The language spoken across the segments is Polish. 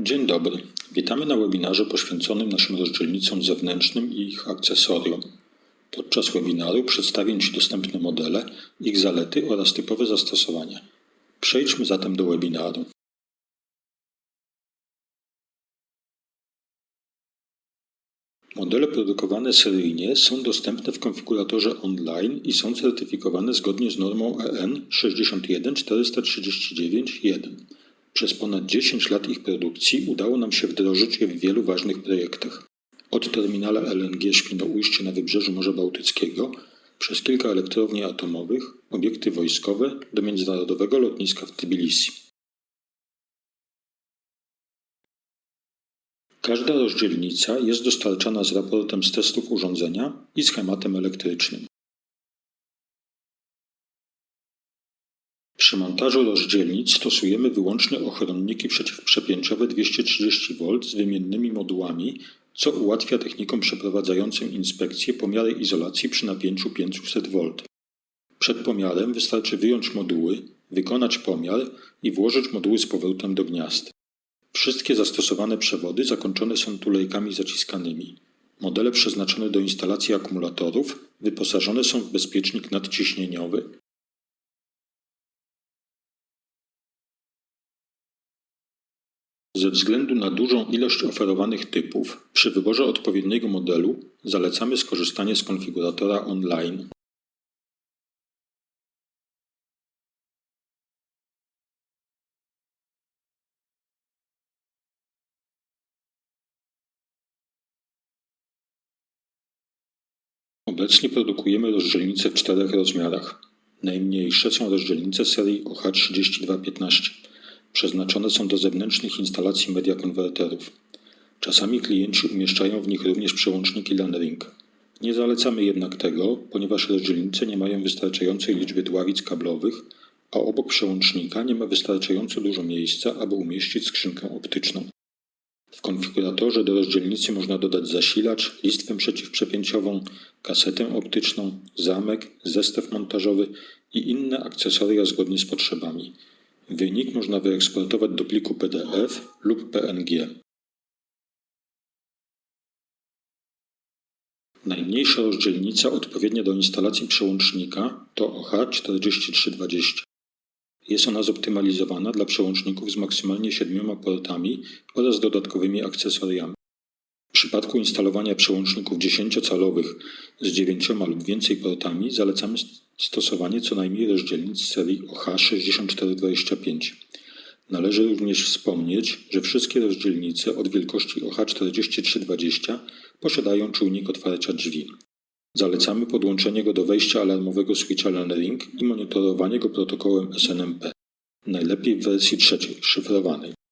Dzień dobry. Witamy na webinarze poświęconym naszym rozdzielnicom zewnętrznym i ich akcesoriom. Podczas webinaru przedstawię Ci dostępne modele, ich zalety oraz typowe zastosowania. Przejdźmy zatem do webinaru. Modele produkowane seryjnie są dostępne w konfiguratorze online i są certyfikowane zgodnie z normą E EN 61439-1. Przez ponad 10 lat ich produkcji udało nam się wdrożyć je w wielu ważnych projektach. Od terminala LNG Świnoujście na wybrzeżu Morza Bałtyckiego, przez kilka elektrowni atomowych, obiekty wojskowe do międzynarodowego lotniska w Tbilisi. Każda rozdzielnica jest dostarczana z raportem z testów urządzenia i schematem elektrycznym. Przy montażu rozdzielnic stosujemy wyłącznie ochronniki przeciwprzepięciowe 230V z wymiennymi modułami, co ułatwia technikom przeprowadzającym inspekcję pomiary izolacji przy napięciu 500V. Przed pomiarem wystarczy wyjąć moduły, wykonać pomiar i włożyć moduły z powrotem do gniazd. Wszystkie zastosowane przewody zakończone są tulejkami zaciskanymi. Modele przeznaczone do instalacji akumulatorów wyposażone są w bezpiecznik nadciśnieniowy. Ze względu na dużą ilość oferowanych typów, przy wyborze odpowiedniego modelu zalecamy skorzystanie z konfiguratora online. Obecnie produkujemy rozdzielnice w czterech rozmiarach. Najmniejsze są rozdzielnice serii OH3215. Przeznaczone są do zewnętrznych instalacji media konwerterów. Czasami klienci umieszczają w nich również przełączniki LAN Ring. Nie zalecamy jednak tego, ponieważ rozdzielnice nie mają wystarczającej liczby dławic kablowych, a obok przełącznika nie ma wystarczająco dużo miejsca, aby umieścić skrzynkę optyczną. W konfiguratorze do rozdzielnicy można dodać zasilacz, listwę przeciwprzepięciową, kasetę optyczną, zamek, zestaw montażowy i inne akcesoria zgodnie z potrzebami. Wynik można wyeksportować do pliku PDF lub PNG. Najmniejsza rozdzielnica odpowiednia do instalacji przełącznika to OH4320. Jest ona zoptymalizowana dla przełączników z maksymalnie siedmioma portami oraz dodatkowymi akcesoriami. W przypadku instalowania przełączników 10-calowych z 9 lub więcej portami zalecamy stosowanie co najmniej rozdzielnic serii OH6425. Należy również wspomnieć, że wszystkie rozdzielnice od wielkości OH4320 posiadają czujnik otwarcia drzwi. Zalecamy podłączenie go do wejścia alarmowego switcha Ring i monitorowanie go protokołem SNMP. Najlepiej w wersji trzeciej, szyfrowanej.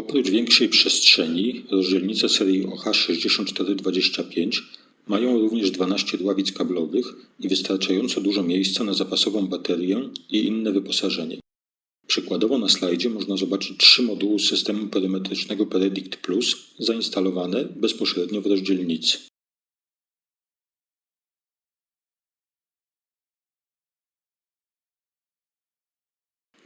Oprócz większej przestrzeni, rozdzielnice serii OH6425 mają również 12 dławic kablowych i wystarczająco dużo miejsca na zapasową baterię i inne wyposażenie. Przykładowo na slajdzie można zobaczyć trzy moduły systemu perymetrycznego Predict Plus zainstalowane bezpośrednio w rozdzielnicy.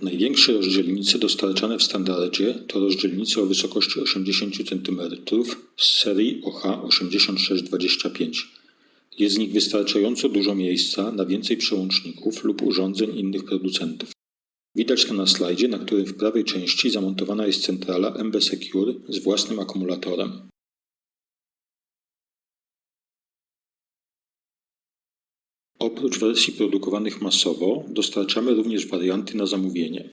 Największe rozdzielnice dostarczane w standardzie to rozdzielnice o wysokości 80 cm z serii OH8625. Jest w nich wystarczająco dużo miejsca na więcej przełączników lub urządzeń innych producentów. Widać to na slajdzie, na którym w prawej części zamontowana jest centrala MB Secure z własnym akumulatorem. Oprócz wersji produkowanych masowo, dostarczamy również warianty na zamówienie.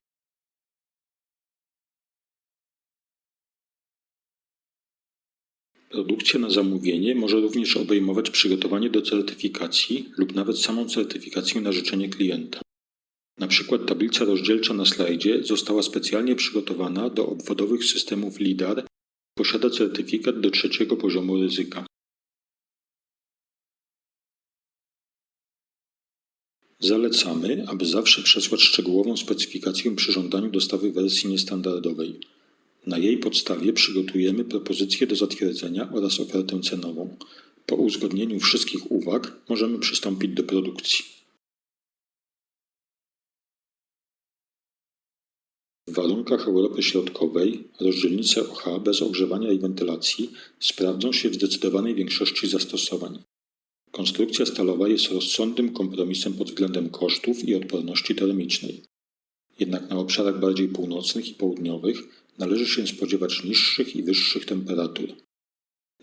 Produkcja na zamówienie może również obejmować przygotowanie do certyfikacji lub nawet samą certyfikację na życzenie klienta. Na przykład tablica rozdzielcza na slajdzie została specjalnie przygotowana do obwodowych systemów LIDAR. Posiada certyfikat do trzeciego poziomu ryzyka. Zalecamy, aby zawsze przesłać szczegółową specyfikację przy żądaniu dostawy wersji niestandardowej. Na jej podstawie przygotujemy propozycję do zatwierdzenia oraz ofertę cenową. Po uzgodnieniu wszystkich uwag możemy przystąpić do produkcji. W warunkach Europy Środkowej rozdzielnice OH bez ogrzewania i wentylacji sprawdzą się w zdecydowanej większości zastosowań. Konstrukcja stalowa jest rozsądnym kompromisem pod względem kosztów i odporności termicznej. Jednak na obszarach bardziej północnych i południowych należy się spodziewać niższych i wyższych temperatur.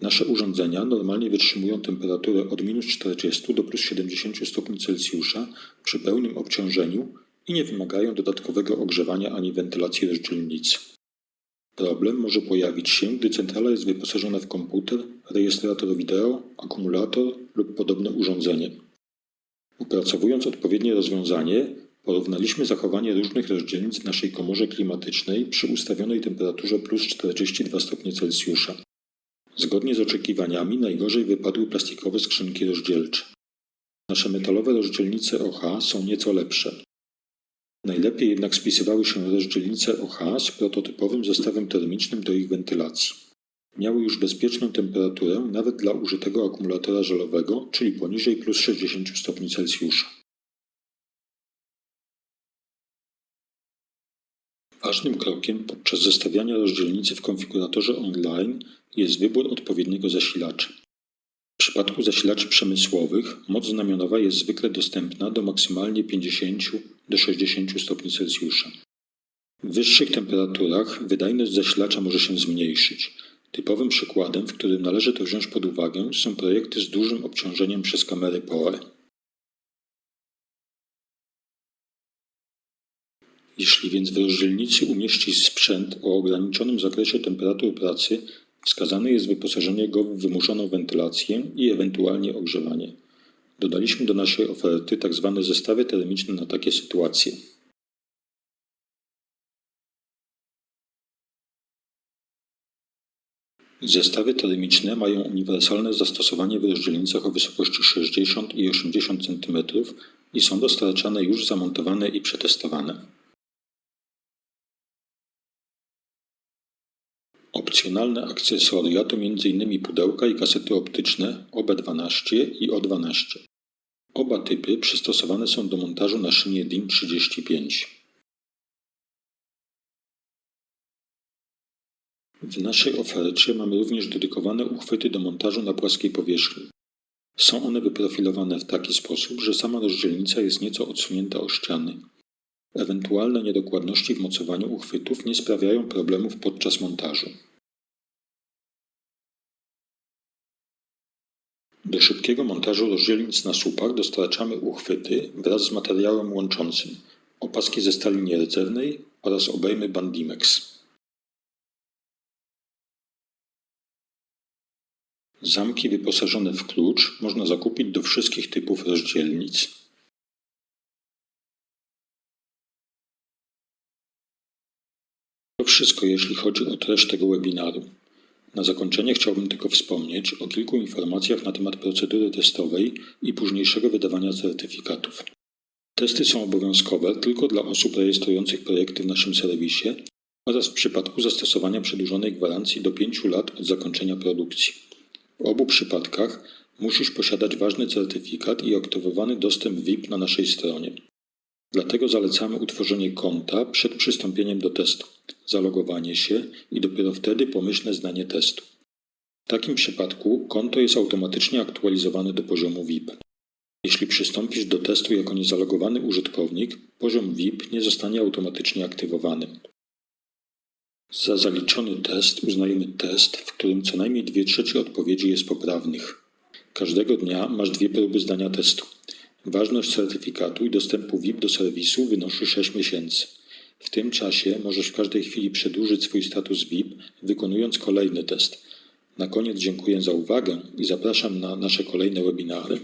Nasze urządzenia normalnie wytrzymują temperaturę od minus 40 do plus 70 stopni Celsjusza przy pełnym obciążeniu i nie wymagają dodatkowego ogrzewania ani wentylacji rozdzielnicy. Problem może pojawić się, gdy centrala jest wyposażona w komputer, rejestrator wideo, akumulator lub podobne urządzenie. Opracowując odpowiednie rozwiązanie, porównaliśmy zachowanie różnych rozdzielnic w naszej komorze klimatycznej przy ustawionej temperaturze plus 42 stopnie Celsjusza. Zgodnie z oczekiwaniami najgorzej wypadły plastikowe skrzynki rozdzielcze. Nasze metalowe rozdzielnice OH są nieco lepsze. Najlepiej jednak spisywały się rozdzielnice OH z prototypowym zestawem termicznym do ich wentylacji. Miały już bezpieczną temperaturę nawet dla użytego akumulatora żelowego, czyli poniżej plus 60 stopni Celsjusza. Ważnym krokiem podczas zestawiania rozdzielnicy w konfiguratorze online jest wybór odpowiedniego zasilacza. W przypadku zasilaczy przemysłowych moc znamionowa jest zwykle dostępna do maksymalnie 50 do 60 stopni Celsjusza. W wyższych temperaturach wydajność zasilacza może się zmniejszyć. Typowym przykładem, w którym należy to wziąć pod uwagę, są projekty z dużym obciążeniem przez kamery POE. Jeśli więc w rozdzielnicy umieścić sprzęt o ograniczonym zakresie temperatur pracy, wskazane jest wyposażenie go w wymuszoną wentylację i ewentualnie ogrzewanie. Dodaliśmy do naszej oferty tzw. zestawy termiczne na takie sytuacje. Zestawy termiczne mają uniwersalne zastosowanie w rozdzielnicach o wysokości 60 i 80 cm i są dostarczane już zamontowane i przetestowane. Opcjonalne akcesoria to m.in. pudełka i kasety optyczne OB12 i O12. Oba typy przystosowane są do montażu na szynie DIN35. W naszej ofercie mamy również dedykowane uchwyty do montażu na płaskiej powierzchni. Są one wyprofilowane w taki sposób, że sama rozdzielnica jest nieco odsunięta o ściany. Ewentualne niedokładności w mocowaniu uchwytów nie sprawiają problemów podczas montażu. Do szybkiego montażu rozdzielnic na słupach dostarczamy uchwyty wraz z materiałem łączącym, opaski ze stali nierdzewnej oraz obejmy Bandimex. Zamki wyposażone w klucz można zakupić do wszystkich typów rozdzielnic. To wszystko jeśli chodzi o treść tego webinaru. Na zakończenie chciałbym tylko wspomnieć o kilku informacjach na temat procedury testowej i późniejszego wydawania certyfikatów. Testy są obowiązkowe tylko dla osób rejestrujących projekty w naszym serwisie oraz w przypadku zastosowania przedłużonej gwarancji do 5 lat od zakończenia produkcji. W obu przypadkach musisz posiadać ważny certyfikat i aktywowany dostęp VIP na naszej stronie. Dlatego zalecamy utworzenie konta przed przystąpieniem do testu, zalogowanie się i dopiero wtedy pomyślne zdanie testu. W takim przypadku konto jest automatycznie aktualizowane do poziomu VIP. Jeśli przystąpisz do testu jako niezalogowany użytkownik, poziom VIP nie zostanie automatycznie aktywowany. Za zaliczony test uznajemy test, w którym co najmniej dwie trzecie odpowiedzi jest poprawnych. Każdego dnia masz dwie próby zdania testu. Ważność certyfikatu i dostępu VIP do serwisu wynosi 6 miesięcy. W tym czasie możesz w każdej chwili przedłużyć swój status VIP, wykonując kolejny test. Na koniec dziękuję za uwagę i zapraszam na nasze kolejne webinary.